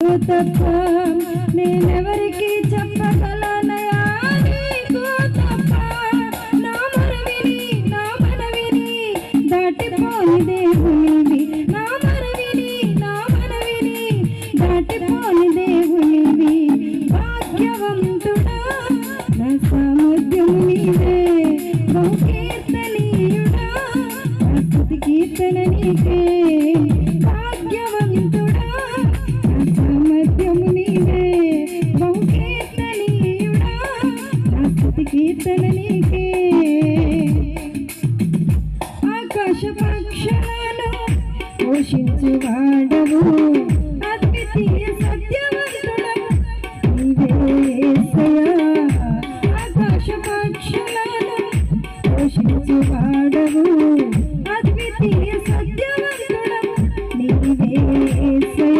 తప్ప నేనెవరికి చెప్పగలనయా నీకు తప్ప నా మనవిని నా మనవిని దాటిపోని దేవునివి. నా మనవిని నా మనవిని దాటిపోని దేవునివి. భాగ్యవంతుడా నా సామర్థ్యం నీవే బహుకీర్తనీయుడా నా కీర్తన నీకే. భక్తిగీతలనే ఆకాశ పక్షలను పోషించు వాడవు అద్వితీయ సత్యవంతుడవు ఆకాశ పక్షలను పోషించు వాడవు అద్వితీయ సత్యవంతుడవు నీవేసయ